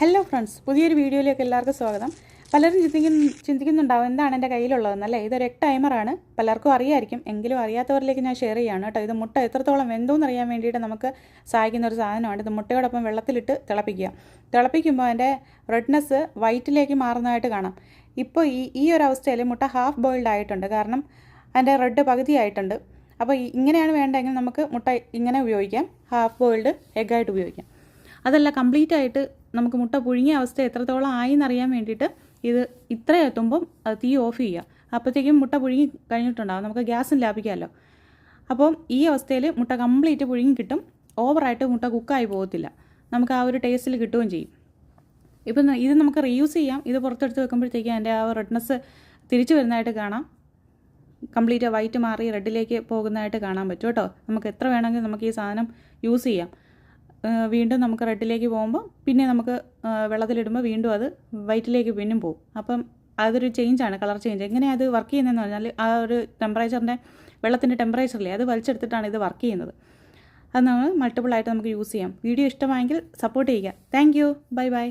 Hello friends പുതിയൊരു വീഡിയോയിലേക്ക് എല്ലാവർക്കും സ്വാഗതം. പലരും ചിന്തിക്കുന്നു ചിന്തിക്കുന്നുണ്ടാവും എന്താണ് എന്റെ കയ്യിലുള്ളതെന്നല്ലേ ഇതൊരു എഗ് ടൈമറാണ് പലർക്കും അറിയായിരിക്കും എങ്കിലും അറിയാത്തവരിലേക്ക് ഞാൻ ഷെയർ ചെയ്യാണ് കേട്ടോ. ഇത് മുട്ട എത്രത്തോളം വെന്തോന്ന് അറിയാൻ വേണ്ടിയിട്ട് നമുക്ക് സഹായിക്കുന്ന ഒരു സാധനമാണ്. ഇത് മുട്ടയോടൊപ്പം വെള്ളത്തിലിട്ട് തിളപ്പിക്കുക. തിളപ്പിക്കുമ്പോൾ അതിന്റെ റെഡ്നെസ് വൈറ്റിലേക്ക് മാറുന്നതായിട്ട് കാണാം. ഇപ്പോൾ ഈ ഈ ഒരു അവസ്ഥയിൽ മുട്ട ഹാഫ് ബോയിൽഡ് ആയിട്ടുണ്ട്. കാരണം അതിന്റെ റെഡ് പകുതിയായിട്ടുണ്ട്. അപ്പോൾ ഇങ്ങനെയാണ് വേണ്ടതെങ്കിൽ നമുക്ക് മുട്ട ഇങ്ങനെ ഉപയോഗിക്കാം. ഹാഫ് ബോയിൽഡ് എഗ്ഗായിട്ട് ഉപയോഗിക്കാം. അതല്ല കംപ്ലീറ്റ് ആയിട്ട് നമുക്ക് മുട്ട പുഴുങ്ങിയ അവസ്ഥ എത്രത്തോളം ആയി എന്നറിയാൻ വേണ്ടിയിട്ട് ഇത് ഇത്ര എത്തുമ്പം അത് തീ ഓഫ് ചെയ്യുക. അപ്പോഴത്തേക്കും മുട്ട പുഴുങ്ങി കഴിഞ്ഞിട്ടുണ്ടാകും നമുക്ക് ഗ്യാസും ലാഭിക്കാമല്ലോ അപ്പം ഈ അവസ്ഥയിൽ മുട്ട കംപ്ലീറ്റ് പുഴുങ്ങി കിട്ടും. ഓവറായിട്ട് മുട്ട കുക്കായി പോകത്തില്ല. നമുക്ക് ആ ഒരു ടേസ്റ്റിൽ കിട്ടുകയും ചെയ്യും. ഇപ്പം ഇത് നമുക്ക് റീയൂസ് ചെയ്യാം. ഇത് പുറത്തെടുത്ത് വെക്കുമ്പോഴത്തേക്കും അതിന്റെ ആ റെഡ്നെസ് തിരിച്ചു വരുന്നതായിട്ട് കാണാം. കംപ്ലീറ്റ് വൈറ്റ് മാറി റെഡിലേക്ക് പോകുന്നതായിട്ട് കാണാൻ പറ്റും കേട്ടോ. നമുക്ക് എത്ര വേണമെങ്കിലും നമുക്ക് ഈ സാധനം യൂസ് ചെയ്യാം. വീണ്ടും നമുക്ക് റെഡിലേക്ക് പോകുമ്പോൾ പിന്നെ നമുക്ക് വെള്ളത്തിലിടുമ്പോൾ വീണ്ടും അത് വൈറ്റിലേക്ക് പിന്നും പോകും. അപ്പം അതൊരു ചേഞ്ചാണ് കളർ ചേഞ്ച് എങ്ങനെയാണ് അത് വർക്ക് ചെയ്യുന്നതെന്ന് പറഞ്ഞാൽ ആ ഒരു ടെമ്പറേച്ചറിന്റെ വെള്ളത്തിന്റെ ടെമ്പറേച്ചറിലെ അത് വലിച്ചെടുത്തിട്ടാണ് ഇത് വർക്ക് ചെയ്യുന്നത്. അത് നമ്മൾ മൾട്ടിപ്പിൾ ആയിട്ട് നമുക്ക് യൂസ് ചെയ്യാം. വീഡിയോ ഇഷ്ടമായെങ്കിൽ സപ്പോർട്ട് ചെയ്യുക. Thank bye bye